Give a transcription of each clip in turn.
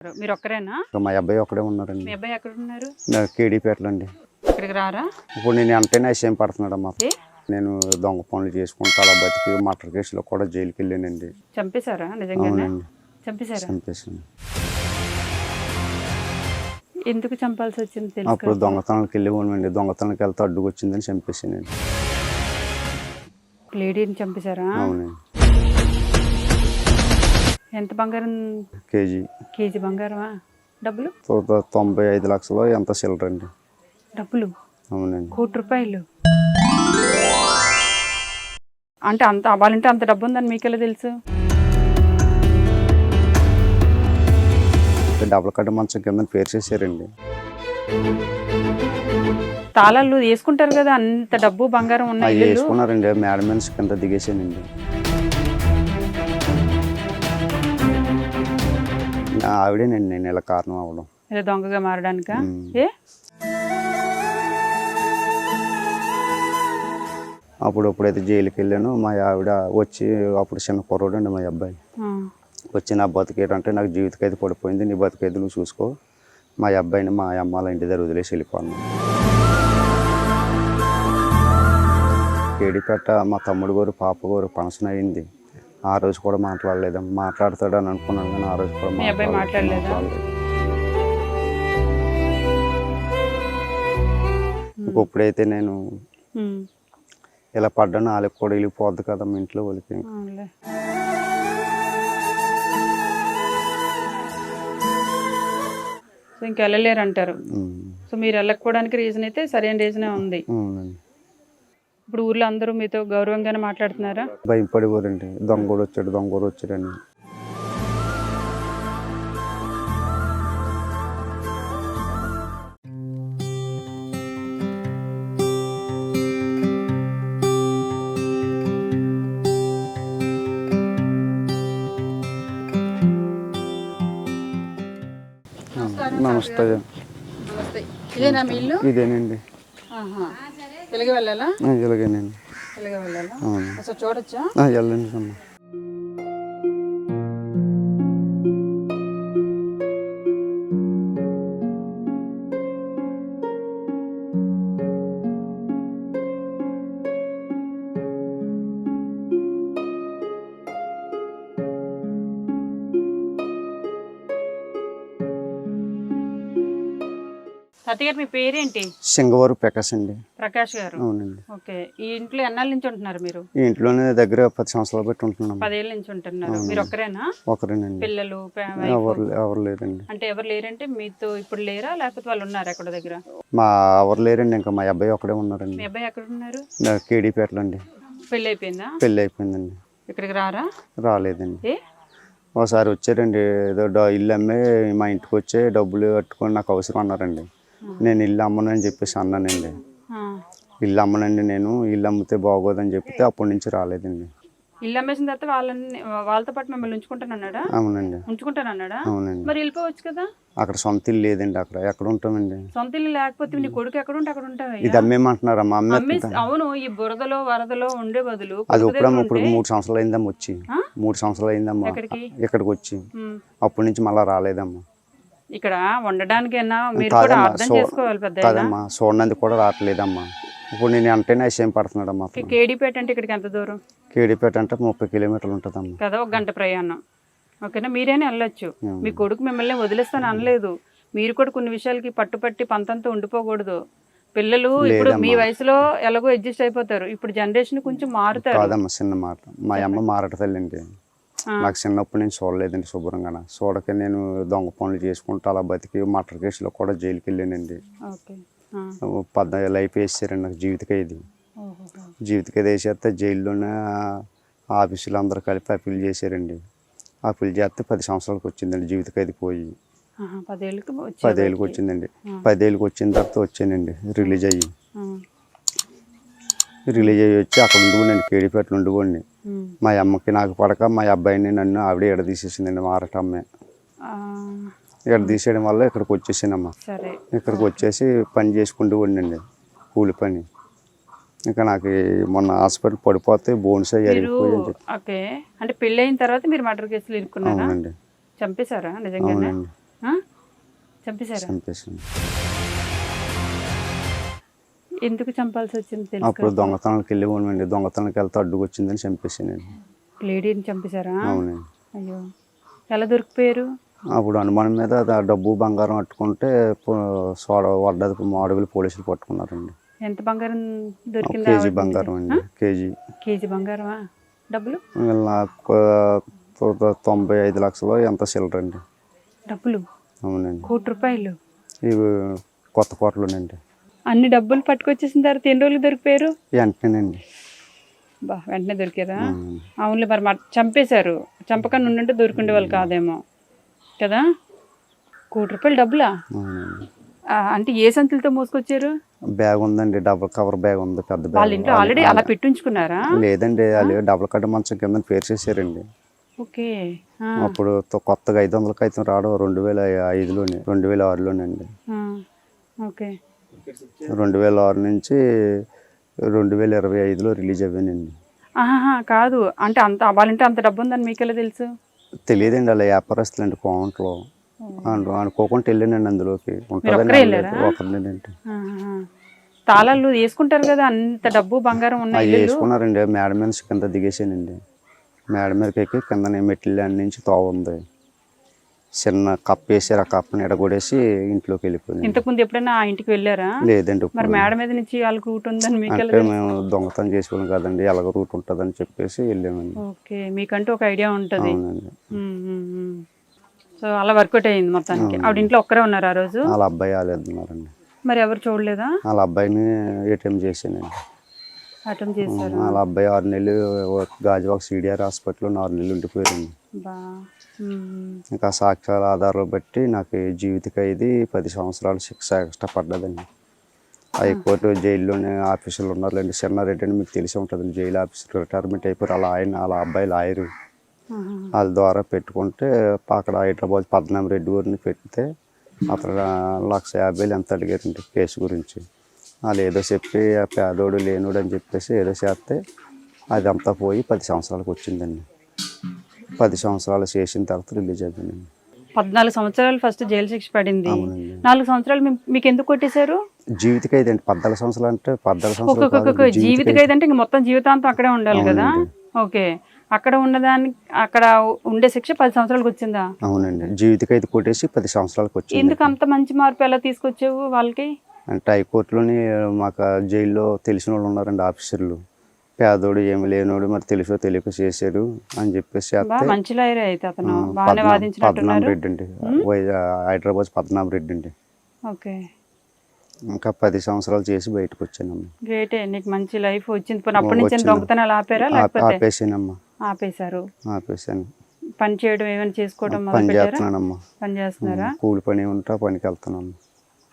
మీరు ఒక్కరేనా మా అబ్బాయి ఒక్కడే ఉన్నారండి మీ అబ్బాయి ఎక్కడ ఉన్నారు కేడీపేటలో అండి ఇక్కడికి రారా? ఇప్పుడు నేను అంటేనే అసహ్యం పడుతున్నాడు అమ్మా నేను దొంగ పనులు చేసుకుంటూ అలా బతికి మటర్ కేసులో కూడా జైలుకి వెళ్ళానండి. చంపేశారా నిజంగానే? అవునండి. చంపేశారా? చంపేసాను ఎందుకు చంపాల్సి వచ్చింది తెలుసు అప్పుడు దొంగతనాలకు వెళ్ళేవాడినండి దొంగతనాలకు వెళ్తే అడ్డుకు వచ్చిందని చంపేసానండి లేడీని చంపేశారా? అవునండి. ఎంత బంగారం? కేజీ. కేజీ బంగారమా? డబ్బులు? తొంభై ఐదు లక్షలు ఎంత చిల్లర అండి? డబ్బులు? అవునండి. కోటి రూపాయలు. అంటే అంత వాళ్ళంటే అంత డబ్బు ఉందని మీకెలా తెలుసు? డబుల్ కట్ట మంచం కింద పేరు చేశారండి. తాళాలు వేసుకుంటారు కదా అంత డబ్బు బంగారం ఉన్న అవి ఇల్లు వేసుకున్నారండి మేడ మనిషి కింద దిగేసానండి ఆవిడేనండి నేను ఇలా కారణం అవ్వడం. ఇలా దొంగగా మారడానికా. ఏ? అప్పుడు ఎప్పుడైతే జైలుకి వెళ్ళానో మా ఆవిడ వచ్చి అప్పుడు చిన్న కుర్రోడు అండి మా అబ్బాయి. వచ్చి నా బతికేటంటే నాకు జీవితకైతే పడిపోయింది. నీ బతికైతే నువ్వు చూసుకో. మా అబ్బాయిని మా అమ్మాల ఇంటి దగ్గర వదిలేసి వెళ్ళిపోను కేడిపేట మా తమ్ముడు గారు పాప గారు ఫంక్షన్ అయింది ఆ రోజు కూడా మాట్లాడలేదు మాట్లాడతాడని అనుకున్నాను కానీ ఆ రోజు కూడా మాట్లాడలేదు. ఇప్పుడైతే నేను. ఇలా పడ్డాను వాళ్ళకి కూడా వెళ్ళిపోద్ది కదా మా ఇంట్లో వాళ్ళకి సో ఇంక వెళ్ళలేరు అంటారు. సో మీరు వెళ్ళకపోవడానికి రీజన్ అయితే సరైన రీజనే ఉంది. ఇప్పుడు ఊర్లో అందరూ మీతో గౌరవంగానే మాట్లాడుతున్నారా? భయపడేవారండి. దొంగోడు వచ్చాడు దొంగోడు వచ్చాడని నమస్తే నమస్తే. ఇదేనా మీ ఇల్లు? ఇదేనండి. తెలుగు వెళ్ళాలా? ఇలాగేనండి తెలుగు వెళ్ళాలా? చూడొచ్చా? వెళ్ళండి అమ్మ తాతయ్య గారు మీ పేరేంటి? సింగవరం పెకస్ అండి. ప్రకాష్ గారు. అవునండి. ఓకే. ఈ ఇంట్లో ఎన్నాళ్ళ నుంచి ఉంటున్నారు మీరు? ఈ ఇంట్లోనే దగ్గర పది సంవత్సరాలు పెట్టి ఉంటున్నాం. పదేళ్ళ నుంచి ఉంటున్నారు. మీరు ఒక్కరేనా? ఒకరేనండి. పిల్లలు? ఎవరు ఎవరు లేరండి. అంటే ఎవరు లేరంటే మీతో ఇప్పుడు లేరా? లేకపోతే వాళ్ళు ఉన్నారు ఎక్కడ దగ్గర? మా ఎవరు లేరండి. ఇంకా మా అబ్బాయి ఒకడే ఉన్నారండి. మీ అబ్బాయి ఎక్కడ ఉన్నారు? కేడీపేటలో అండి. పెళ్ళి అయిపోయిందా పెళ్ళి అయిపోయిందండి ఇక్కడికి రారా? రాలేదండి. ఒకసారి వచ్చారండి. ఏదో ఇల్లు అమ్మి మా ఇంటికి వచ్చి డబ్బులు కట్టుకొని నాకు అవసరం అన్నారండి. నేను ఇల్లు అమ్మను అని చెప్పేసి అన్నానండి. ఇల్లు అమ్మనండి నేను ఇల్లు అమ్మితే బాగోదని చెప్తే అప్పటి నుంచి రాలేదండి. ఇల్లు అమ్మేసిన తర్వాత వాళ్ళని వాళ్ళతో పాటు మిమ్మల్ని ఉంచుకుంటానన్నాడా అవునండి. ఉంచుకుంటానన్నాడా అవునండి. మరి వెళ్ళిపోవచ్చు కదా? అక్కడ సొంత ఇల్లు లేదండి అక్కడ. ఎక్కడ ఉంటామండి? సొంత ఇల్లు లేకపోతే నీ కొడుకు ఎక్కడ ఉంటే అక్కడ ఉంటావు ఇది అమ్మేమంటున్నారమ్మా అమ్మే అమ్మేసి అవును ఈ బురదలో వరదలో ఉండే బదులు అది కొడుకు ఇప్పుడు మూడు సంవత్సరాలు అయిందమ్మా వచ్చి? మూడు సంవత్సరాలు అయిందమ్మా. ఇక్కడికి వచ్చి. అప్పటి నుంచి మళ్ళీ రాలేదమ్మా. ఇక్కడ ఉండడానికైనా మీరు కూడా అర్థం చేసుకోవాలి పెద్ద కాదమ్మా చూడనంది కూడా రావట్లేదమ్మా. ఇప్పుడు నేను అంటేనే అసహ్యం పడుతున్నాడమ్మా అతను. కేడీపేట అంటే ఇక్కడికి ఎంత దూరం? కేడీపేట అంటే ముప్పై కిలోమీటర్లు ఉంటుందమ్మా. కదా ఒక గంట ప్రయాణం. ఓకేనా? మీరేనే వెళ్ళొచ్చు. మీ కొడుకు మిమ్మల్ని వదిలేస్తాను అనలేదు. మీరు కూడా కొన్ని విషయాలకి పట్టుపట్టి పంతంతో ఉండిపోకూడదు. పిల్లలు ఇప్పుడు మీ వయసులో ఎలాగో అడ్జస్ట్ అయిపోతారు. ఇప్పుడు జనరేషన్ కొంచెం మారుతారు. కాదమ్మా చిన్న మాట. మా అమ్మ మారట తల్లిండి ఆ. నాకు చిన్నప్పుడు నేను చూడలేదండి శుభ్రంగా చూడక నేను దొంగ పనులు చేసుకుంటూ అలా బతికి మటర్ కేసులో కూడా జైలుకి వెళ్ళానండి. పద్నాలుగు లైఫ్ వేసారండి నాకు జీవితకే ఇది. ఓహోహో. జీవితకే వేసేస్తే జైల్లోనే ఆఫీసులు అందరూ కలిపి అప్పీల్ చేశారండి. అప్పీల్ చేస్తే పది సంవత్సరాలకు వచ్చిందండి జీవితకైది పోయి. పదేళ్ళకి వచ్చి పదేళ్ళకి వచ్చిందండి. పదేళ్ళకి వచ్చిన తర్వాత వచ్చానండి రిలీజ్ అయ్యి. రిలీజ్ అయ్యి వచ్చి అక్కడ ఉండుకోండి కేడిపేటలో ఉండుకోండి మా అమ్మకి నాకు పడక మా అబ్బాయిని నన్ను ఆవిడ ఎడ తీసేసిందండి మారట అమ్మాయి ఎడ తీసేయడం వల్ల ఇక్కడికి వచ్చేసానమ్మా ఇక్కడికి వచ్చేసి పని చేసుకుంటూ ఉండండి కూలి పని. ఇంకా నాకు మొన్న హాస్పిటల్ పడిపోతే బోన్స్ ఓకే. అంటే పెళ్ళి అయిన తర్వాత మీరు మర్డర్ కేసులు ఇరుక్కున్నారా? అవునండి. చంపేశారా? నిజంగానే? అవునండి. చంపేశారా? చంపేసాను ఎందుకు చంపాల్సి వచ్చింది అప్పుడు తెలుసు దొంగతనాలకు వెళ్ళి ఉన్నామండి దొంగతనానికి వెళ్తే అడ్డుకు వచ్చిందని చంపేసానండి లేడీని చంపేశారా? అవునండి. అయ్యో. ఎలా దొరికిపోయారు? అప్పుడు అనుమానం మీద డబ్బు బంగారం అట్టుకుంటే పో- సోడ వడ్డది మాడుగులు పోలీసులు పట్టుకున్నారండి. ఎంత బంగారం దొరికిందా కేజీ బంగారం? అండి. కేజీ. కేజీ బంగారమా? డబ్బులు? తొంభై ఐదు లక్షలు ఎంత చిల్లర అండి. డబ్బులు? అవునండి. కోటి రూపాయలు? ఇవి కొత్త కోటలోనండి. అన్ని డబ్బులు పట్టుకొచ్చేసిన తర్వాత ఎన్ని రోజులు దొరికిపోయారు? వెంటనేనండి. బా వెంటనే దొరికారా. అవునులే మరి చంపేశారు. చంపకన్నా ఉండుంటే దొరికిండే వాళ్ళు కాదేమో. కదా? కోటి రూపాయలు డబ్బులా? అంటే ఏ సంతులతో మోసుకొచ్చారు? బ్యాగ్ ఉందండి డబుల్ కవర్ బ్యాగ్ ఉంది పెద్ద వాళ్ళ బ్యాగ్ ఇంట్లో ఆల్రెడీ అలా పెట్టించుకున్నారా? లేదండి వాళ్ళు డబుల్ కట్ట మంచం కింద పేర్చేసారండి ఓకే ఆ, అప్పుడు కొత్తగా ఐదు వందలకి అయితే రావడం రెండు వేల ఐదులోనే రెండు వేల ఆరులోనండి. ఆ, ఓకే. రెండు వేల ఆరు నుంచి రెండు వేల ఇరవై ఐదులో రిలీజ్ అయ్యానండి కాదు. అంటే అంత ఇంట్లో అంత డబ్బు ఉందని మీకెలా తెలుసు? తెలియదండి అలా వ్యాపారస్తులు అండి కోంట్లో. అను- అనుకోకుండా వెళ్ళానండి అందులోకి. ఆహా. తాళాలు వేసుకుంటారు కదా అంత డబ్బు బంగారం ఉన్న అవి ఇల్లు వేసుకున్నారండి. మేడ మీద కింద దిగేసానండి మేడ మీదకి ఎక్కి కింద మెట్ల నుంచి తోవ ఉంది చిన్న కప్ వేసారు ఆ కప్పుని ఎడగొడేసి ఇంట్లోకి వెళ్ళిపోయింది. ఇంతకుముందు ఎప్పుడైనా ఆ ఇంటికి వెళ్ళారా? లేదండి మరి మేడ మీద నుంచి వాళ్ళకి రూట్ ఉందని మీకెలా అంటే? మేము దొంగతనం చేసుకోవాలి కదండి ఎలాగ రూట్ ఉంటుందని చెప్పేసి వెళ్ళామండి. ఓకే మీకంటూ ఒక ఐడియా ఉంటుంది. సో అలా వర్కౌట్ అయ్యింది మొత్తానికి. ఆవిడ ఇంట్లో ఒక్కరే ఉన్నారు ఆ రోజు? వాళ్ళ అబ్బాయి వాళ్ళేస్తున్నారండి మరి ఎవరు చూడలేదా? వాళ్ళ అబ్బాయిని ఏటీఎం చేసానండి వాళ్ళ అబ్బాయి ఆరు నెలలు గాజువాక సిడిఆర్ హాస్పిటల్లో ఆరు నెలలు ఉండిపోయారండి. ఉమ్. ఇంకా సాక్ష్యాల ఆధారాలు బట్టి నాకు ఈ జీవిత ఖైదీ పది సంవత్సరాలు శిక్ష ఎక్స్ట్రా పడ్డదండి హైకోర్టు జైల్లోనే ఆఫీసులు ఉన్నారులేండి. చెన్నారెడ్డి అని మీకు తెలిసి ఉంటుందండి. జైలు ఆఫీసర్ రిటైర్మెంట్ అయిపోయారు అలా ఆయన వాళ్ళ అబ్బాయి లాయరు. వాళ్ళ ద్వారా పెట్టుకుంటే అక్కడ హైదరాబాద్ పద్మనాభ రెడ్డి ఊరిని పెడితే అతను లక్ష యాభై ఎంత అడిగారండి కేసు గురించి. వాళ్ళు ఏదో చెప్పి ఆ పేదోడు లేనోడు అని చెప్పేసి ఏదో చేస్తే అదంతా పోయి పది సంవత్సరాలకు వచ్చిందండి. పది సంవత్సరాలు చేసిన తర్వాత రిలీజ్ అయిపోయిందండి. పద్నాలుగు సంవత్సరాలు ఫస్ట్ జైలు శిక్ష పడింది. నాలుగు సంవత్సరాలు మీకు ఎందుకు కొట్టేశారు? జీవిత ఖైదీ అండి పద్నాలుగు సంవత్సరాలు అంటే పద్నాలుగు సంవత్సరాలు జీవిత ఖైదీ. అంటే ఇంక మొత్తం జీవితాంతం అక్కడే ఉండాలి కదా? ఓకే. అక్కడ ఉన్నదానికి అక్కడ ఉండే శిక్ష పది సంవత్సరాలకు వచ్చిందా? అవునండి. జీవిత ఖైదీ కొట్టేసి పది సంవత్సరాలకు వచ్చింది. ఎందుకు అంత మంచి మార్పు ఎలా తీసుకొచ్చావు వాళ్ళకి? అంటే హైకోర్టులోని మాకు జైల్లో తెలిసిన వాళ్ళు ఉన్నారండి ఆఫీసర్లు. పేదోడు ఏమి లేనోడు మరి తెలుసో తెలియక చేశారు అని చెప్పేసి వాదించినట్టున్నారు. రెడ్డి అండి. హైదరాబాద్ పద్మనాభ రెడ్డి అండి. ఓకే. ఇంకా పది సంవత్సరాలు చేసి బయటకు వచ్చానమ్మా. గ్రేటే నీకు మంచి లైఫ్ వచ్చింది. పోనీ అప్పటి నుంచి వచ్చింది. దొంగతనాలు ఆపారా? ఆప- లేకపోతే ఆపేసానమ్మా. ఆపేశారు. ఆపేసాను. పని చేయడం ఏమైనా చేసుకోవడం పని చేస్తున్నానమ్మా. పని చేస్తున్నారా? కూలి పని ఉంటే పనికి వెళ్తున్నాను.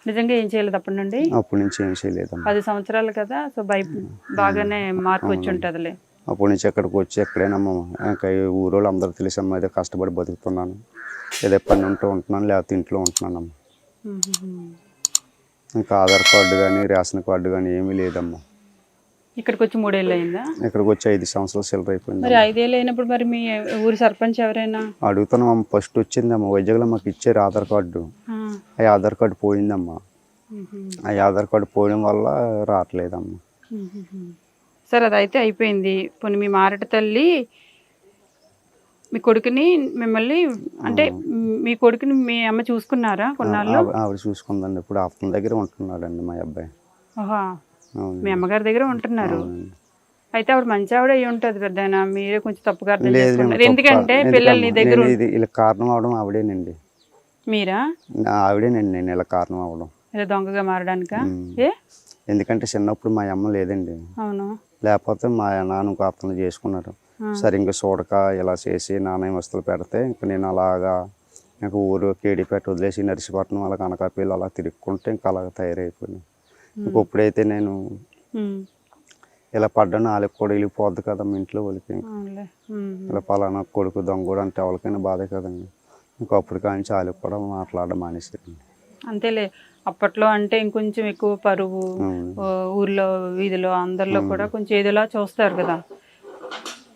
నిజంగా ఏం చేయలేదు అప్పటి నుండి? అప్పటి నుంచి ఏం చేయలేదమ్మా. పది సంవత్సరాలు కదా సో భయ బాగానే మార్పు వచ్చి ఉంటుందిలే. అప్పటి నుంచి ఎక్కడికి వచ్చి ఎక్కడైనమ్మా ఇంకా ఊరోళ్ళు అందరూ తెలిసమ్మా ఏదో కష్టపడి బతుకుతున్నాను ఏదో పని ఉంటూ ఉంటున్నాను లేకపోతే ఇంట్లో ఉంటున్నానమ్మా. మ్మ్. ఇంకా ఆధార్ కార్డు కానీ రేషన్ కార్డు కానీ ఏమీ లేదమ్మా. ఇక్కడికి వచ్చి మూడేళ్ళు అయిందా? ఇక్కడికి వచ్చి ఐదు సంవత్సరాలు సిల్లర్ అయిపోయింది మరి ఐదేళ్ళు అయినప్పుడు మరి మీ ఊరి సర్పంచ్ ఎవరైనా? అడుగుతున్నాం ఫస్ట్ వచ్చిందమ్మా వైజాగ్లో మాకు ఇచ్చారు ఆధార్ కార్డు. ఆ. ఆధార్ కార్డు పోయిందమ్మా. మ్మ్. ఆ ఆధార్ కార్డు పోవడం వల్ల రావట్లేదమ్మా. మ్మ్. సరే అదైతే అయిపోయింది. పోనీ మీ మారట తల్లి మీ కొడుకుని మిమ్మల్ని అంటే మీ కొడుకుని మీ అమ్మ చూసుకున్నారా కొన్నాళ్ళు? ఆవి- ఆవిడ చూసుకుందండి. ఇప్పుడు అతని దగ్గర ఉంటున్నాడండి మా అబ్బాయి. ఓహా మీ అమ్మగారి దగ్గర ఉంటున్నారు. అయితే ఆవిడ మంచి ఆవిడ అయి ఉంటుంది పెద్దయినా. మీరే కొంచెం తప్పుగా అర్థం ఎందుకంటే పిల్లల్ని? దగ్గర నేను ఇది ఇలా కారణం అవడం ఆవిడేనండి. మీరా? ఆవిడేనండి నేను ఇలా కారణం అవడం ఇలా దొంగగా మారడానికా. ఏ? ఎందుకంటే చిన్నప్పుడు మా అమ్మ లేదండి. అవును. లేకపోతే మా నాన్న అతను చేసుకున్నారు. సరిగ్గా చూడక ఇలా చేసి నాన్న వస్తువులు పెడితే ఇంక నేను అలాగా ఇంకా ఊరు కేడిపేట వదిలేసి నర్సిపట్నం అలా కనకాపల్లి అలా తిరుక్కుంటే ఇంకా అలాగ తయారైపోయింది. ఇంక ఇప్పుడైతే నేను. ఇలా పడ్డాను వాళ్ళకి కూడా వెళ్ళిపోద్ది కదా మా ఇంట్లో వాళ్ళకి. ఇలా పలానా కొడుకు దొంగడు అంటే వాళ్ళకైనా బాధే కదండి. ఇంకా అప్పుడు కానీ వాళ్ళకి కూడా మాట్లాడడం మానేసారండి అంతేలే అప్పట్లో అంటే ఇంకొంచెం ఎక్కువ పరువు ఊర్లో వీధిలో అందరిలో కూడా కొంచెం ఏదోలా చూస్తారు కదా.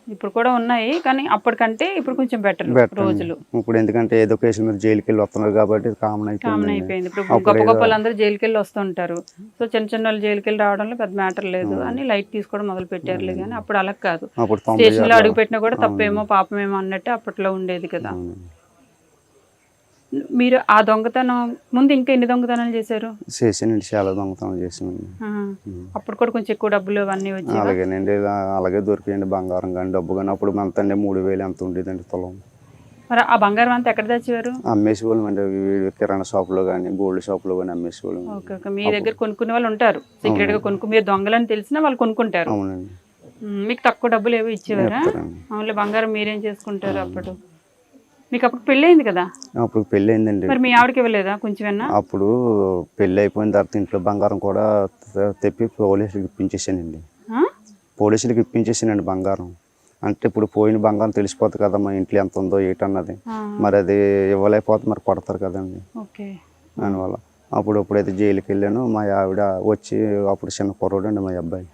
ఇప్పుడు కూడా ఉన్నాయి కానీ అప్పటికంటే ఇప్పుడు కొంచెం బెటర్. రోజులు. ఇప్పుడు ఎందుకంటే ఏదో కేసుల మీద జైలుకి వెళ్ళి వస్తున్నారు కాబట్టి కామన్ కామన్ అయిపోయింది. ఇప్పుడు గొప్ప ఏదో- గొప్ప వాళ్ళందరూ జైలుకి వెళ్ళి వస్తుంటారు. సో చిన్న చిన్న వాళ్ళు జైలుకి వెళ్ళి రావడంలో పెద్ద మ్యాటర్ లేదు అని లైట్ తీసుకోవడం మొదలు పెట్టారులే కానీ అప్పుడు అలా కాదు. అప్పుడు తొంభై స్టేషన్లో ఆరులో- అడుగు పెట్టినా కూడా తప్పేమో పాపమేమో అన్నట్టు అప్పట్లో ఉండేది కదా. మీరు ఆ దొంగతనం ముందు ఇంకా ఎన్ని దొంగతనాలు చేశారు? చేసానండి చాలా దొంగతనం చేసామండి అప్పుడు కూడా కొంచెం ఎక్కువ డబ్బులు అవన్నీ వచ్చి అలాగేనండి అలాగే దొరికాయండి బంగారం కానీ డబ్బు కానీ. అప్పుడు ఎంత అండి మూడు వేలు ఎంత ఉండేదండి తులం. మరి ఆ బంగారం అంతా ఎక్కడ తెచ్చేవారు అమ్మేసి వాళ్ళం అండి కిరాణా షాపులో కానీ గోల్డ్ షాపులో కానీ అమ్మేసి వాళ్ళం ఓకే ఓకే. మీ దగ్గర కొనుక్కునే వాళ్ళు ఉంటారు. సీక్రెట్గా కొనుక్కు మీరు దొంగలని తెలిసినా వాళ్ళు కొనుక్కుంటారు. అవునండి. మీకు తక్కువ డబ్బులు ఏవో ఇచ్చేవారా. అవునులే బంగారం మీరేం చేసుకుంటారు అప్పుడు? మీకు అప్పుడు పెళ్ళి అయింది కదా? అప్పుడు పెళ్ళి అయిందండి మరి మీ ఆవిడకి ఇవ్వలేదా కొంచెమన్నా? అప్పుడు పెళ్ళి అయిపోయిన తర్వాత ఇంట్లో బంగారం కూడా తెప్పి పోలీసులకు ఇప్పించేసానండి? పోలీసులకు ఇప్పించేసానండి బంగారం. అంటే ఇప్పుడు పోయిన బంగారం తెలిసిపోతుంది కదా మా ఇంట్లో ఎంత ఉందో ఏంటన్నది మరి అది ఇవ్వలేకపోతే మరి కొడతారు కదండి. దానివల్ల అప్పుడు ఎప్పుడైతే జైలుకి వెళ్ళానో మా ఆవిడ వచ్చి అప్పుడు చిన్న కుర్రోడు అండి మా అబ్బాయి.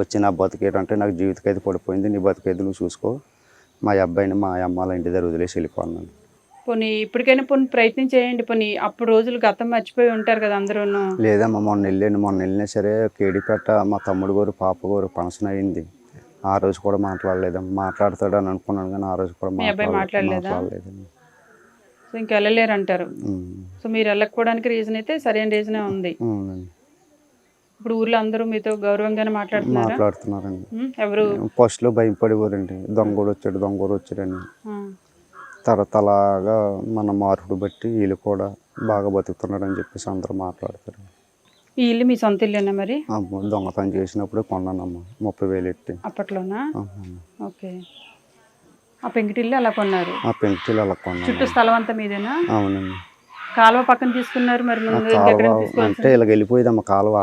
వచ్చి నా బతికేడు అంటే నాకు జీవితకైతే పడిపోయింది. నీ బతికేది నువ్వు చూసుకో. మా అబ్బాయిని మా అమ్మాల ఇంటి దగ్గర వదిలేసి వెళ్ళిపోన్నాను పోనీ ఇప్పటికైనా పోనీ ప్రయత్నం చేయండి పోనీ అప్పుడు రోజులు గతం మర్చిపోయి ఉంటారు కదా అందరూను. లేదమ్మా మొన్న వెళ్ళాను మొన్న వెళ్ళినా సరే కేడిపేట మా తమ్ముడు గారు పాప గారు ఫంక్షన్ అయింది. ఆ రోజు కూడా మాట్లాడలేదమ్మా. మాట్లాడతాడు అని అనుకున్నాను కానీ ఆ రోజు కూడా మాట్లాడలేదా? సో ఇంకా వెళ్ళలేరు అంటారు. సో మీరు వెళ్ళకపోవడానికి రీజన్ అయితే సరైన రీజనే ఉంది. ఇప్పుడు ఊర్లో అందరూ మీతో గౌరవంగానే మాట్లాడుతున్నారా? మాట్లాడుతున్నారండి. ఎవరు? ఫస్ట్లో భయపడేవారండి. దొంగోడు వచ్చాడు దొంగోడు వచ్చాడని. అలాగా మన మార్పుడు బట్టి వీళ్ళు కూడా బాగా బతుకుతున్నారని చెప్పేసి అందరూ మాట్లాడతారు. ఈ ఇల్లు మీ సొంత ఇల్లేనా మరి? దొంగతనం చేసినప్పుడు కొన్నానమ్మా ముప్పై వేలు ఎట్టి అప్పట్లోనా. ఓకే. ఆ పెంకిటిల్లు అలా కొన్నారు? ఆ పెంకుటిల్ అలా కొన్నాను. చుట్టూ స్థలం అంతా మీదేనా? అవునండి. కాలువ పక్కన తీసుకున్నారు మరి కాలువ అంటే తీసుకోవాల్సి ఇలా వెళ్ళిపోయేదమ్మా కాలువ.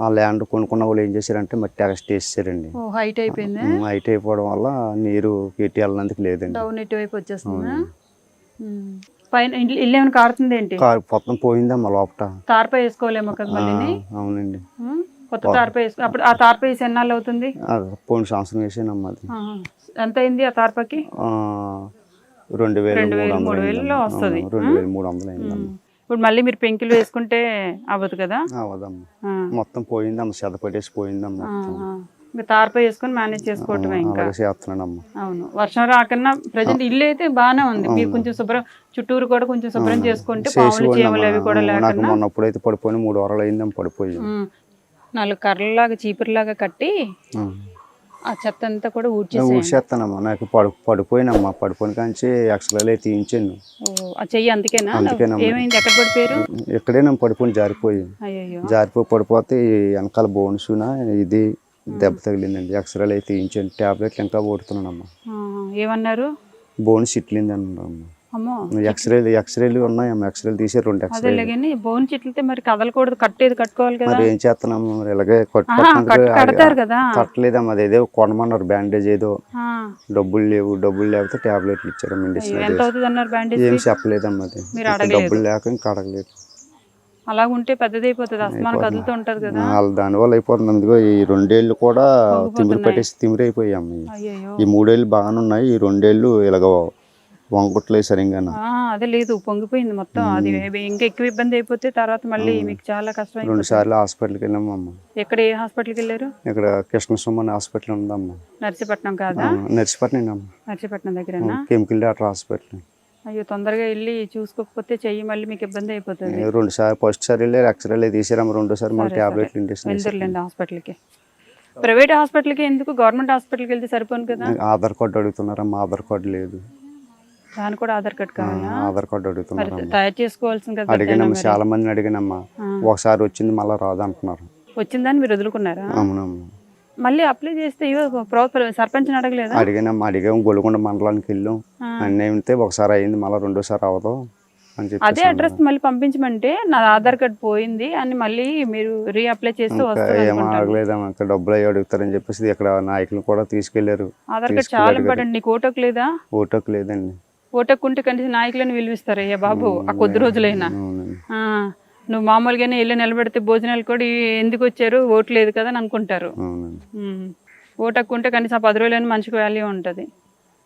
ఆ, ల్యాండ్ కొనుక్కున్న వాళ్ళు ఏం చేశారంటే మట్టి టెరస్ట్ వేసేసారండి ఓ హైట్ అయిపోయిందా? హైట్ అయిపోవడం వల్ల నీరు ఎట్టి వెళ్ళినందుకు లేదండి. డౌన్ ఇటువైపు వచ్చేస్తుందా. పైన ఇల్లు ఏమైనా కారుతుంది ఏంటి? కారు మొత్తం పోయిందమ్మా లోపట. తార్పై వేసుకోలేమో కదా మళ్ళీ అవునండి. కొత్త తార్పై వేసుకో అప్పుడు ఆ తార్పై వేసి ఎన్నాళ్ళు అవుతుంది? పోయిన సంవత్సరం వేసానమ్మా అది. ఎంత అయింది ఆ తార్పకి? రెండు వేలు మూడు. వేలలో వస్తది. రెండు వేలు మూడు వందలు అయిందమ్మా. ఇప్పుడు మళ్ళీ మీరు పెంకిలు వేసుకుంటే అవ్వదు కదా? అవదమ్మా ఆ, మొత్తం పోయిందమ్మా చెద పట్టేసి పోయిందమ్మా తార్పై వేసుకొని మేనేజ్ చేసుకోవటమే ఇంకా. చేస్తున్నానమ్మా. అవును. వర్షం రాకన్నా ప్రజెంట్ ఇల్లు అయితే బాగానే ఉంది. మీరు కొంచెం శుభ్రం చుట్టూరు కూడా కొంచెం శుభ్రం చేసుకుంటే పాములు చీమలు అవి కూడా నాకు లేకుండా మొన్న ఎప్పుడైతే పడిపోయిన మూడు వారాలు అయిందమ్మా పడిపోయి. నాలుగు కర్రలాగా చీపురులాగా కట్టి ఆ చెత్త అంతా కూడా ఊడ్చేసి ఊడ్చేస్తానమ్మా నాకు పడు పడిపోయినమ్మా. పడిపోయిన కాంచి ఎక్స్ట్రా తీయించాను ఆ చెయ్యి అందుకేనా. ఏమైంది? ఎక్కడ పడిపోయారు? ఎక్కడైనా పడిపోయి జారిపోయి. జారిపోయి పడిపోతే వెనకాల బోన్సున ఇది దెబ్బ తగిలిందండి. ఎక్స్రేలు అయితే తీయించాను. టాబ్లెట్లు ఇంకా కొడుతున్నానమ్మా. ఆ, ఏమన్నారు? బోన్ సిట్లింది అన్నమ్మా అమ్మో ఎక్స్రేలు ఎక్స్రేలు ఉన్నాయమ్మా ఎక్స్రేలు తీసి రెండు ఎక్స్రే అదేలే కానీ బోన్ చిట్లితే మరి కదలకూడదు. కట్టేది కట్టుకోవాలి కదా. మరి ఏం చేస్తున్నాము మరి ఇలాగే కొట్టు ఆహా, కట్- కడతారు కదా. కట్టలేదమ్మా. అది ఏదో కొనమన్నారు. బ్యాండేజ్ ఏదో. డబ్బులు లేవు. డబ్బులు లేకపోతే టాబ్లెట్లు ఇచ్చారు. ఏం చెప్పలేదమ్మా అది. డబ్బులు లేక ఇంకా అడగలేదు. అలా ఉంటే పెద్దది అయిపోతుంది. అస్మానం కదులుతూ ఉంటది కదా. దానివల్ల అయిపోతుంది. అందుకో ఈ రెండేళ్ళు కూడా తిమిరి పట్టేసి తిమిరి అయిపోయాము ఈ మూడేళ్ళు బాగానే ఉన్నాయి. ఈ రెండేళ్ళు ఇలాగ వంగట్లేదు సరిగ్గా ఆ, అదే లేదు పొంగిపోయింది మొత్తం. అది ఇంకా ఎక్కువ ఇబ్బంది అయిపోతే తర్వాత మళ్ళీ మీకు చాలా కష్టం రెండు సార్లు హాస్పిటల్కి వెళ్ళాము అమ్మ. ఎక్కడ ఏ హాస్పిటల్కి వెళ్ళారు? ఇక్కడ కృష్ణ సుమన్ హాస్పిటల్ ఉందమ్మా. నర్సీపట్నం కాదా? నర్సిపట్నం అమ్మ. నర్సీపట్నం దగ్గరనా? Chemical doctor hospital. అయ్యో తొందరగా వెళ్ళి చూసుకోకపోతే చెయ్యి మళ్ళీ మీకు ఇబ్బంది అయిపోతుంది. రెండు సార్లు ఫస్ట్ సారి వెళ్ళి ఎక్స్రేలు తీసారమ్మ రెండో సారి మళ్ళీ టాబ్లెట్లు వెళ్తుర్లేండి హాస్పిటల్కి. ప్రైవేట్ హాస్పిటల్కి ఎందుకు? గవర్నమెంట్ హాస్పిటల్కి వెళ్తే సరిపోను కదా? ఆధార్ కార్డు అడుగుతున్నారమ్మా ఆధార్ కార్డు లేదు. దాని కూడా ఆధార్ కార్డ్ కావాలా? ఆధార్ కార్డు మరి అడుగుతున్నారమ్మా తయారు చేసుకోవాల్సింది కదా అడిగినాము చాలా మందిని అడిగినమ్మా. ఒకసారి వచ్చింది మళ్ళీ రాదు అంటున్నారు వచ్చిందని మీరు వదులుకున్నారా? అవునమ్మా. మళ్ళీ అప్లై చేస్తే సర్పంచ్ని అడగలేదా? అడిగినమ్మా అడిగాము గొలుగొండ మండలానికి వెళ్ళాం. అన్నీ అయితే ఒకసారి అయింది మళ్ళీ రెండోసారి అవ్వదు అని చెప్పి అదే అడ్రస్ మళ్ళీ పంపించమంటే నా ఆధార్ కార్డ్ పోయింది అని మళ్ళీ మీరు రీఅప్లై చేస్తే వస్తుంది ఏం అనుకుంటాను అడగలేదమ్మా ఇక్కడ డబ్బులు అయ్యి అడుగుతారని చెప్పేసి ఇక్కడ నాయకులు కూడా తీసుకెళ్ళారు. ఆధార్ కార్డ్ చాలా ఇంపార్టెంట్ నీకు ఓటోకి లేదా? ఓటోకి లేదండి. ఓటోకి ఉంటే కనీసం నాయకులను విలువిస్తారు అయ్యా బాబు ఆ కొద్ది రోజులైనా. ఆ, నువ్వు మామూలుగానే వెళ్ళి నిలబెడితే భోజనాలు కూడా ఈ- ఎందుకు వచ్చారు? ఓటు లేదు కదా అని అనుకుంటారు. అవునండి. ఉమ్. ఓటు హక్కు ఉంటే కనీసం ఆ పది రోజులైనా మనిషికి వాల్యూ ఉంటుంది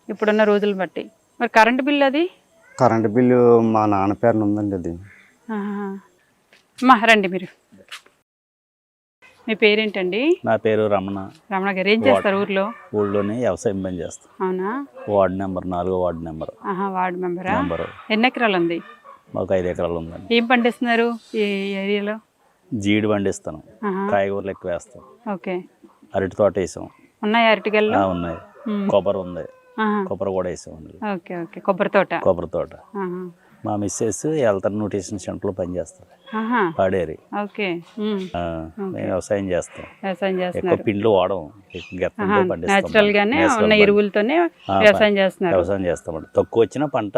ఇప్పుడున్న రోజులు బట్టి. మరి కరెంట్ బిల్ అది? కరెంటు బిల్లు మా నాన్న పేరున ఉందండి అది. ఆహా. అమ్మా రండి మీరు. మీ పేరేంటండి? నా పేరు రమణ. రమణ గారు ఏం చేస్తారు ఊర్లో? ఊళ్ళోనే వ్యవసాయం పని చేస్తాం. అవునా? వార్డు నెంబర్ నాలుగో వార్డు నెంబర్. ఆహా వార్డు మెంబరా? నెంబరు ఎన్ని ఎకరాలు ఉంది మాకు ఐదు ఎకరాలు ఉందండి ఏం పండిస్తున్నారు ఈ ఏరియాలో? జీడి పండిస్తాను. కాయగూరలు ఎక్కువ వేస్తాం. ఓకే. అరటి తోట వేసాం. ఉన్నాయా అరటిగల్లు ఆ, ఉన్నాయి. కొబ్బరి ఉంది. కొబ్బరి కూడా వేసాం ఓకే ఓకే. కొబ్బరి తోట? కొబ్బరి తోట. మా మిస్సెస్ హెల్త్ న్యూట్రిషన్ సెంటర్లో పనిచేస్తారు. పాడేరి. ఓకే. వ్యవసాయం చేస్తాం. వ్యవసాయం పిండ్లు వాడం గెత్తంతో పండిస్తాం. నేచురల్ గానే Natural ఉన్న పంట. ఎరువులతోనే వ్యవసాయం చేస్తున్నారు. వ్యవసాయం చేస్తామండి. తక్కువ వచ్చిన పంట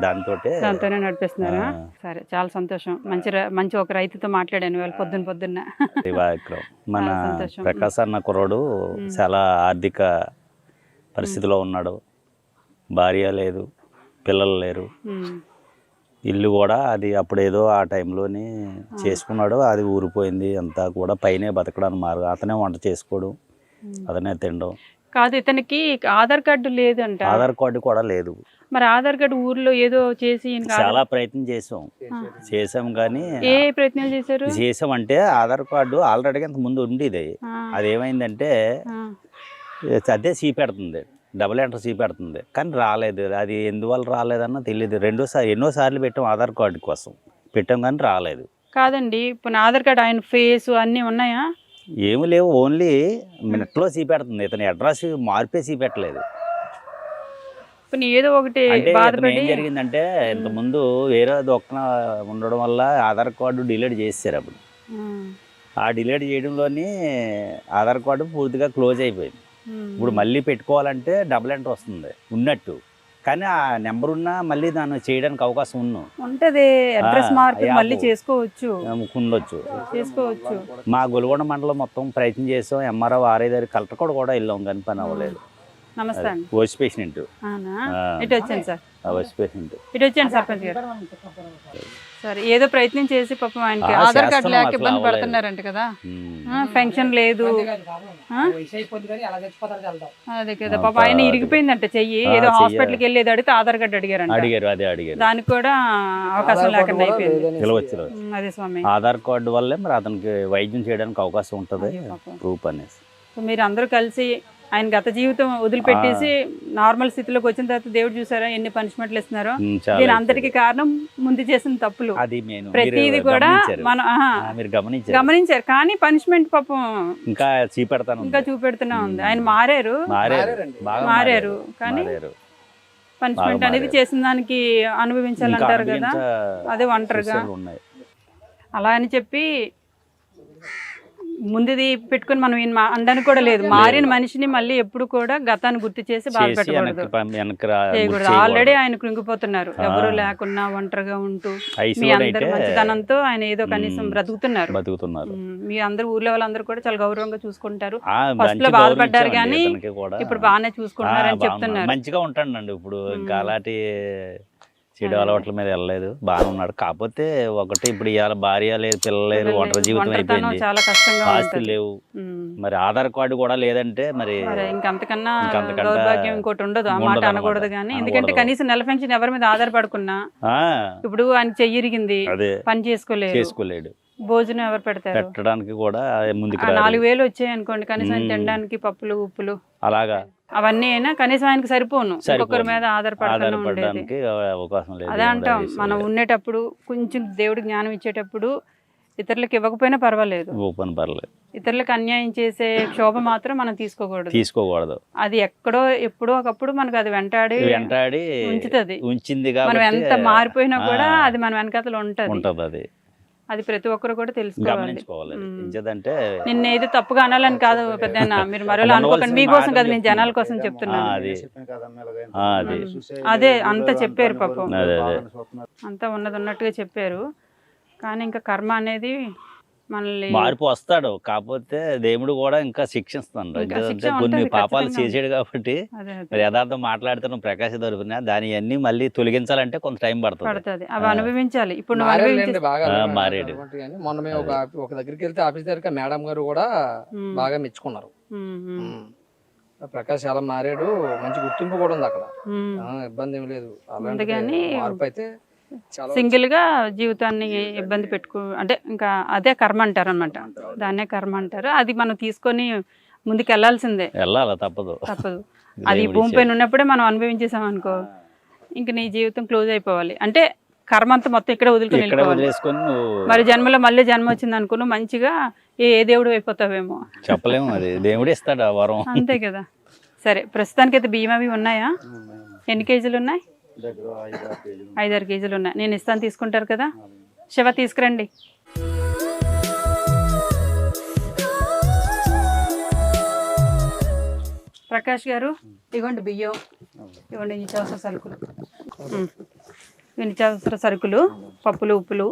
దానితోటే దాంతోనే నడిపిస్తున్నారా. సరే చాలా సంతోషం. మంచి మంచి ఒక రైతుతో మాట్లాడాను వాళ్ళు పొద్దున్న పొద్దున్న. మన. ప్రకాశ్ అన్న కుర్రాడు చాలా ఆర్థిక పరిస్థితిలో ఉన్నాడు. భార్య లేదు పిల్లలు లేరు. ఇల్లు కూడా అది అప్పుడేదో ఆ టైంలోనే చేసుకున్నాడు. అది ఊరిపోయింది. అంతా కూడా పైనే బతకడానికి మార్గం. అతనే వంట చేసుకోవడం అతనే తినడం కాదు ఇతనికి ఆధార్ కార్డు లేదంట. ఆధార్ కార్డు కూడా లేదు. మరి ఆధార్ కార్డు ఊర్లో ఏదో చేసి చాలా ప్రయత్నం చేసాం. చేసాం కానీ ఏ ప్రయత్నాలు చేశారు? చేసాం అంటే ఆధార్ కార్డు ఆల్రెడీగా ఇంత ముందు ఉండేది. అదేమైందంటే అదే సీ పెడుతుంది డబుల్ ఎంటర్ సీ పెడుతుంది. కానీ రాలేదు. అది ఎందువల్ల రాలేదన్న తెలియదు రెండోసారి ఎన్నోసార్లు పెట్టాం ఆధార్ కార్డు కోసం. పెట్టాం కానీ రాలేదు. కాదండి ఇప్పుడు ఆధార్ కార్డు ఆయన ఫేస్ అన్నీ ఉన్నాయా? ఏమి లేవు. ఓన్లీ మినిట్లో సీ పెడుతుంది. ఇతని అడ్రస్ మార్పే సీ పెట్టలేదు. ఇప్పుడు ఏదో ఒకటి ఏం జరిగిందంటే ఇంతకుముందు వేరే దొక్కన ఉండడం వల్ల ఆధార్ కార్డు డిలీట్ చేశారు అప్పుడు. ఆ డిలీట్ చేయడంలోని ఆధార్ కార్డు పూర్తిగా క్లోజ్ అయిపోయింది. ఇప్పుడు మళ్ళీ పెట్టుకోవాలంటే డబుల్ ఎంటర్ వస్తుంది ఉన్నట్టు. కానీ ఆ నెంబర్ ఉన్నా మళ్ళీ దాన్ని చేయడానికి అవకాశం ఉన్నాం. ఉంటది అడ్రస్ మార్పు. మళ్ళీ చేసుకోవచ్చు. ఉండొచ్చు. చేసుకోవచ్చు. మా గొలుగొండ మండలం మొత్తం ప్రయత్నం చేసాం ఎంఆర్ఓ ఆర్ఐ దగ్గర కలెక్టర్ కూడా కూడా వెళ్ళాం కానీ పని అవ్వలేదు. నమస్తే పేషెంట్. అవునా? ఆ. ఇటు వచ్చాను సార్. పేషెంట్. ఇటు వచ్చాను సర్పంచ్ గారు సరే ఏదో ప్రయత్నం చేసి పాపం ఆయనకి ఆధార్ కార్డు లేక ఇబ్బంది అవ్వలేదు. పడుతున్నారంట కదా. ఆ, పెన్షన్ లేదు. ఆ? అదే కదా పాప ఆయన ఇరిగిపోయిందంట చెయ్యి. ఏదో. హాస్పిటల్కి వెళ్ళేది అడిగితే ఆధార్ కార్డు అడిగారంట. అడిగారు అదే అడిగారు. దానికి కూడా అవకాశం లేకుండా అయిపోయింది. అదే స్వామి. ఆధార్ కార్డు వల్లే మరి అతనికి వైద్యం చేయడానికి అవకాశం ఉంటుంది. ప్రూఫ్ అనేసి. సో మీరు అందరూ కలిసి ఆయన గత జీవితం వదిలిపెట్టేసి నార్మల్ స్థితిలోకి వచ్చిన తర్వాత దేవుడు చూసారా ఎన్ని పనిష్మెంట్లు ఇస్తున్నారో? దీని అంతటికి కారణం ముందు చేసిన తప్పులు. అది ప్రతిదీ కూడా. మనం ఆహా, ఆ, మీరు గమనించారు. గమనించారు. కానీ పనిష్మెంట్ పాపం ఇంకా చూపెడతాను ఇంకా చూపెడుతూనే ఉంది. ఆయన మారారు. మారారు. బాగా మారారు. కానీ మారారు. పనిష్మెంట్ అనేది. చేసిన దానికి అనుభవించాలంటారు కదా. అదే ఒంటరిగా. అలా అని చెప్పి ముందుది పెట్టుకుని మనం ఈయన కూడా లేదు మారిన మనిషిని మళ్ళీ ఎప్పుడు కూడా గతాన్ని గుర్తు చేసి బాధపెట్టకూడదు. ఆల్రెడీ ఆయన కృంగిపోతున్నారు. ఎవరు లేకున్నా ఒంటరిగా ఉంటూ మీ అందరి మంచితనంతో ఆయన ఏదో కనీసం. బ్రతుకుతున్నారు బతుకుతున్నారు మ్మ్. మీ అందరు ఊర్లో వాళ్ళందరూ కూడా చాలా గౌరవంగా చూసుకుంటారు ఫస్ట్లో బాధపడ్డారు కానీ. ఇప్పుడు బాగానే ఆ, చూసుకుంటున్నారని బాగున్నాడు. చెప్తున్నారు మంచిగా ఉంటాడండి ఇప్పుడు. అలాంటి చెడు. అలవాట్ల మీద వెళ్ళలేదు. బాగానే ఉన్నాడు. కాకపోతే ఒకటి ఇప్పుడు ఇవాళ భార్య లేదు పిల్లలు లేరు ఒంటరి జీవితం అయిపోయింది. చాలా కష్టంగా ఆస్తులు లేవు. మరి ఆధార్ కార్డు కూడా లేదంటే మరి ఇంకంతకన్నా దౌర్భాగ్యం ఇంకోటి ఉండదు. ఆ మాట ఉండదు అనకూడదు. కానీ. ఎందుకంటే కనీసం నెల పెన్షన్ ఎవరి మీద ఆధారపడకున్నా ఇప్పుడు ఆయన చెయ్యిరిగింది పని చేసుకోలేదు చేసుకోలేడు. భోజనం ఎవరు పెడతారు? పెట్టడానికి కూడా ముందుకు. నాలుగు వేలు వచ్చాయి అనుకోండి కనీసం. తినడానికి పప్పులు ఉప్పులు. అలాగా. అవన్నీ అయినా కనీసం ఆయనకి సరిపోను. ఒక్కొక్కరి మీద ఆధారపడడానికి అవకాశం లేదు. అదే అంటాం మనం. ఉండేటప్పుడు కొంచెం దేవుడు జ్ఞానం ఇచ్చేటప్పుడు ఇతరులకు ఇవ్వకపోయినా పర్వాలేదు. పర్లేదు ఇతరులకు అన్యాయం చేసే క్షోభ మాత్రం మనం తీసుకోకూడదు. తీసుకోకూడదు. అది ఎక్కడో ఎప్పుడో ఒకప్పుడు మనకు అది వెంటాడి వెంటాడి ఉంచుతుంది. ఉంచింది మనం ఎంత మారిపోయినా కూడా అది మన వెనకాతలు ఉంటది. ఉంటది అది అది ప్రతి ఒక్కరు కూడా తెలుసుకోవాలి. గమనించుకోవాలి. నిన్న ఏది తప్పుగా అనాలని కాదు పెద్ద మీరు మరోలా అనుకోకండి. మీకోసం కదా నేను జనాల కోసం చెప్తున్నాను. అది. ఆ, అది. అదే అంతా చెప్పారు పాపం. అంతా ఉన్నది ఉన్నట్టుగా చెప్పారు. కానీ ఇంకా కర్మ అనేది మార్పు వస్తాడు కాకపోతే దేవుడు కూడా ఇంకా శిక్షిస్తాడు. కొన్ని పాపాలు. చేసాడు కాబట్టి మరి యథార్థం మాట్లాడుతున్న ప్రకాశ తరపున దాని అన్ని మళ్ళీ తొలగించాలంటే కొంత టైం పడుతుంది. పడుతుంది. అవి ఆ. అనుభవించాలి. ఇప్పుడు మారాడు. మొన్న మేము ఒక ఒక దగ్గరికి వెళ్తే ఆఫీస్ దగ్గర మేడం గారు కూడా. బాగా మెచ్చుకున్నారు. ప్రకాష్ చాలా మారాడు మంచి గుర్తింపు కూడా ఉంది అక్కడ. ఇబ్బంది ఏమి లేదు. మార్పు అయితే సింగిల్గా జీవితాన్ని ఇబ్బంది పెట్టుకో అంటే ఇంకా అదే కర్మ అంటారు. అనమాట దాన్నే కర్మ అంటారు. అది మనం తీసుకొని ముందుకు వెళ్ళాల్సిందే వెళ్ళాలి? తప్పదు. తప్పదు. అది భూమి పైన ఉన్నప్పుడే మనం అనుభవించేసాం అనుకో ఇంక నీ జీవితం క్లోజ్ అయిపోవాలి. అంటే కర్మ అంతా మొత్తం ఇక్కడ వదులుకొని మరి జన్మలో మళ్ళీ జన్మ వచ్చింది అనుకో నువ్వు మంచిగా ఏ ఏ దేవుడు అయిపోతావేమో. చెప్పలేము అది దేవుడే ఇస్తాడు ఆ వరం. అంతే కదా. సరే ప్రస్తుతానికి అయితే బియ్యం అవి ఉన్నాయా ఎన్ని కేజీలు ఉన్నాయి? దగ్గర ఐదు ఆరు కేజీలు ఐదారు కేజీలు ఉన్నాయి. నేను ఇస్తాను తీసుకుంటారు కదా? శివ తీసుకురండి. ప్రకాష్ గారు ఇవ్వండి బియ్యం. ఇవ్వండి నిత్యావసర సరుకులు. నిత్యావసర సరుకులు పప్పులు ఉప్పులు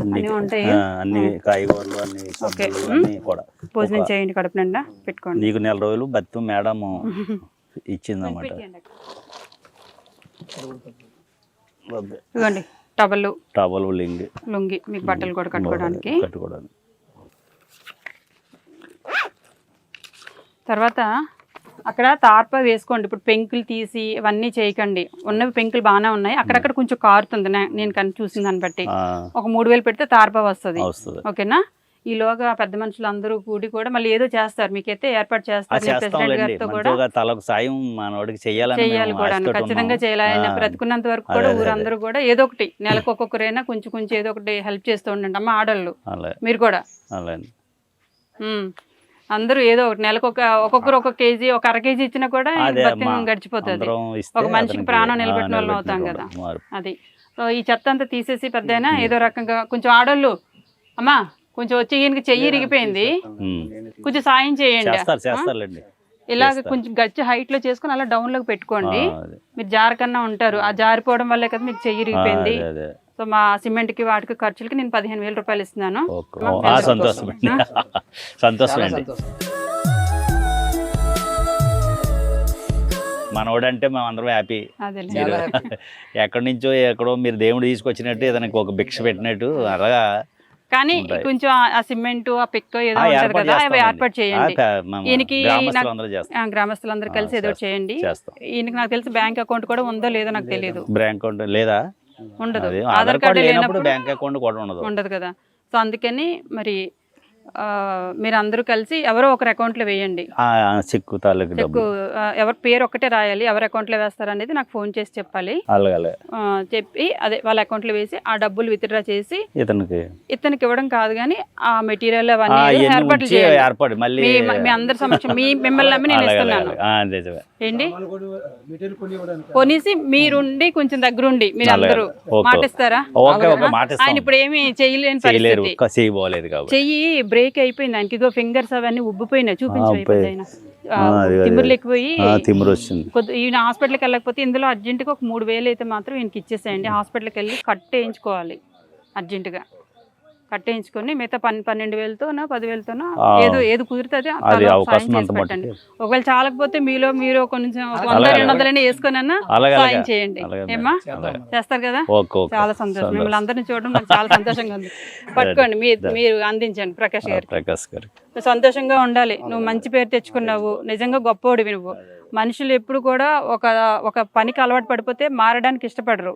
అన్నీ ఉంటాయి. అన్ని కాయగూరలు అన్ని సబ్బులు అన్ని కూడా. భోజనం చేయండి కడుపు నిండా పెట్టుకోండి. నీకు నెల రోజులు బత్తు మేడం ఇచ్చిందన్నమాట. ఇవ్వండి టవల్. టవల్ లింగ్. లుంగి మీకు బట్టలు కూడా కట్టుకోవడానికి. కట్టుకోవడానికి. తర్వాత అక్కడ తార్ప వేసుకోండి. ఇప్పుడు పెంకులు తీసి ఇవన్నీ చేయకండి. ఉన్నవి పెంకులు బాగానే ఉన్నాయి. అక్కడక్కడ కొంచెం కారుతుంది. నేను కానీ చూసిన దాన్ని బట్టి. ఒక మూడు వేలు పెడితే తార్ప వస్తుంది. ఓకేనా? ఈలోగా పెద్ద మనుషులు అందరూ కూడి కూడా మళ్ళీ ఏదో చేస్తారు. మీకైతే ఏర్పాటు చేస్తారు. ప్రెసిడెంట్ గారితో కూడా తలకు సాయం మనోడికి చేయాలి కూడా ఖచ్చితంగా ఉన్నాం. చేయాలి. ఆయన ఆ, బ్రతుకున్నంత వరకు కూడా ఊరందరూ కూడా ఏదో ఒకటి నెలకు ఒక్కొక్కరైనా కొంచెం కొంచెం ఏదో ఒకటి హెల్ప్ చేస్తూ ఉండండి. అమ్మ ఆడళ్ళు. మీరు కూడా. అందరూ ఏదో ఒకటి నెలకు ఒక ఒక్కొక్కరు ఒక కేజీ ఒక అర కేజీ ఇచ్చినా కూడా. గడిచిపోతుంది. ఒక మనిషికి ప్రాణం నిలబెట్టిన వాళ్ళం అవుతాం కదా. అది. ఈ చెత్త అంతా తీసేసి పెద్దయినా ఏదో రకంగా కొంచెం ఆడోళ్ళు. అమ్మా కొంచెం వచ్చి ఈయనకి చెయ్యి ఇరిగిపోయింది. కొంచెం సాయం చేయండి. చేస్తారు చేస్తారులేండి. ఇలాగ. కొంచెం గచ్చి హైట్లో చేసుకుని అలా డౌన్లోకి పెట్టుకోండి. మీరు జారకన్నా ఉంటారు. ఆ జారిపోవడం వల్లే కదా మీకు చెయ్యి ఇరిగిపోయింది. అదే, అదే. సో మా సిమెంట్కి వాటికి ఖర్చులకి నేను పదిహేను వేల రూపాయలు ఇస్తున్నాను. సంతోషం సంతోషం. అండి. మనోడంటే మేము అందరం హ్యాపీ మీరు ఎక్కడి నుంచో ఎక్కడో మీరు దేవుడు తీసుకొచ్చినట్టు ఇతనికి ఒక భిక్ష పెట్టినట్టు అలాగా కానీ. కొంచెం ఆ- సిమెంట్ ఆ పిక్ ఏదో ఉంటది కదా అవి. ఏర్పాటు చేయండి. ఈయనకి గ్రామస్తులందరూ కలిసి ఏదో. చేయండి. ఈయనకి నాకు తెలిసి బ్యాంక్ అకౌంట్ కూడా ఉందో లేదో నాకు తెలియదు బ్యాంక్ అకౌంట్ లేదా? ఉండదు. ఆధార్ కార్డు లేనప్పుడు బ్యాంక్ అకౌంట్ కూడా ఉండదు. ఉండదు కదా. సో అందుకని మరి మీరు అందరూ కలిసి ఎవరో ఒకరి అకౌంట్లో వేయండి. చెక్కు తాలూకు ఎవరి పేరు ఒక్కటే రాయాలి ఎవరి అకౌంట్లో వేస్తారు అనేది నాకు ఫోన్ చేసి చెప్పాలి. చెప్పి అదే వాళ్ళ అకౌంట్లో వేసి ఆ డబ్బులు విత్డ్రా చేసి ఇతనికి. ఇతనికి ఇవ్వడం కాదు కానీ ఆ మెటీరియల్ అవన్నీ ఏర్పాట్లు మళ్ళీ మీ మీ అందరి సమక్షం మీ మిమ్మల్ని నమ్మి నేను ఇస్తున్నాను. ఏంటి? కొనేసి మీరుండి కొంచెం దగ్గరుండి మీరు. అందరూ ఓకే. మాట ఇస్తారా ఓకే ఒక మాట ఆయన ఇప్పుడు ఏమి చేయలేని చేయలేరు పరిస్థితి. చెయ్యి బ్రేక్ అయిపోయింది. ఆయనకి ఇగో ఫింగర్స్ అవన్నీ ఉబ్బిపోయినాయి. చూపించు ఆ, అయిపోయింది పోయి. ఆయన ఆ, అది, అది. తిమ్మిర్లు ఎక్కుపోయి ఆ, తిమ్మిరి వచ్చింది. కొద్ది ఈయన హాస్పిటల్కి వెళ్ళకపోతే ఇందులో అర్జెంటుగా ఒక మూడు వేలు అయితే మాత్రం ఈయనకి ఇచ్చేసేయండి. హాస్పిటల్కి వెళ్ళి కట్ వేయించుకోవాలి అర్జెంటుగా. కట్ వేయించుకొని మిగతా పన్ పన్నెండు వేలతోనో పదివేలతోనో. ఏదో ఏది కుదురుతుంది అది సాయం అవకాశం చేసి అంత పెట్టండి. ఒకవేళ చాలకపోతే మీలో మీరు కొంచెం ఒక వంద రెండు వందలైనా వేసుకొని అలాగే సాయం చేయండి. అలాగే. చేస్తారు కదా? Okay okay. చాలా సంతోషం. మిమ్మల్ని అందరిని చూడడం నాకు చాలా సంతోషంగా ఉంది. పట్టుకోండి. మీరు మీరు అందించండి ప్రకాష్ గారికి. ప్రకాష్ గారు నువ్వు సంతోషంగా ఉండాలి. నువ్వు మంచి పేరు తెచ్చుకున్నావు. నిజంగా గొప్పోడివి నువ్వు. మనుషులు ఎప్పుడు కూడా ఒక ఒక పనికి అలవాటు పడిపోతే మారడానికి ఇష్టపడరు.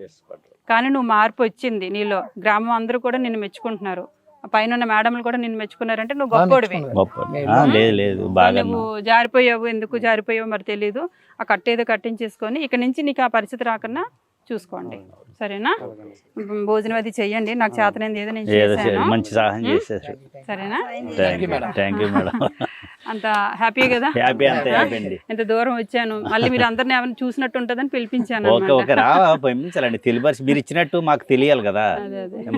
కానీ నువ్వు మార్పు వచ్చింది నీలో. గ్రామం అందరూ కూడా నిన్ను మెచ్చుకుంటున్నారు. పైన ఉన్న మేడంలు కూడా నిన్ను మెచ్చుకున్నారంటే నువ్వు గొప్పోడివి. గొప్ప ఆ, లేదు లేదు బాగా నువ్వు జారిపోయావు ఎందుకు జారిపోయావు మరి తెలియదు ఆ కట్టేదో కట్టించేసుకొని ఇక్కడ నుంచి నీకు ఆ పరిస్థితి రాకుండా చూసుకోండి. సరేనా? భోజనం అది చెయ్యండి. నాకు చేతనైంది ఏదో నేను ఏదో చేశాను. మంచి సహాయం చేశారు సరేనా? Thank you thank you madam అంత హ్యాపీ కదా? హ్యాపీ అంతే హ్యాపీ అండి. ఎంత దూరం వచ్చాను. మళ్ళీ మీరు అందరిని ఎవరైనా చూసినట్టు ఉంటుందని పిలిపించాను ఓకే. ఓకే. రా పంపించాలండి తెలియబర్సి మీరు ఇచ్చినట్టు మాకు తెలియాలి కదా.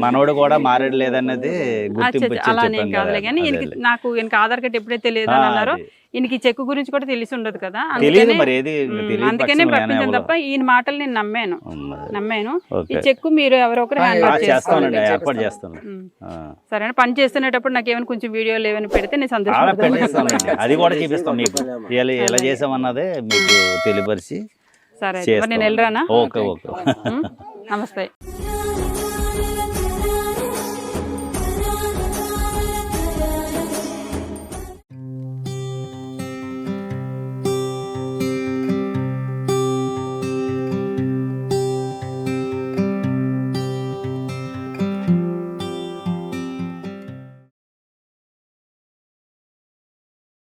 మనోడు కూడా మారాడు లేదన్నది అచ్చా, గుర్తింపు అచ్చా, ఇచ్చి అలా నేను చెప్పాం కాదులే కదా కానీ. నాకు ఈయనకి ఆధార్ కార్డు ఎప్పుడైతే లేదు ఆ, అని అన్నారో. ఈయనకి చెక్కు గురించి కూడా తెలిసి ఉండదు కదా. అందుకనే మరి ఏది ఉమ్, తెలియదు అందుకనే పక్షం పంపించాను ఎవరో. తప్ప ఈయన మాటలు నేను నమ్మాను. నమ్మాను. ఈ చెక్కు మీరు ఎవరో ఒకరు ఆ, హ్యాండ్ చేస్తాను. సరేనా? పని చేస్తున్నప్పుడు నాకు ఏమైనా కొంచెం వీడియోలు ఏమైనా పెడితే నేను సంతోషం అది కూడా చూపిస్తాం మీకు. ఎలా ఎలా చేసామన్నదే మీకు తెలియపరిచి సరే నేను వెళ్ళరానా? Okay okay. నమస్తే.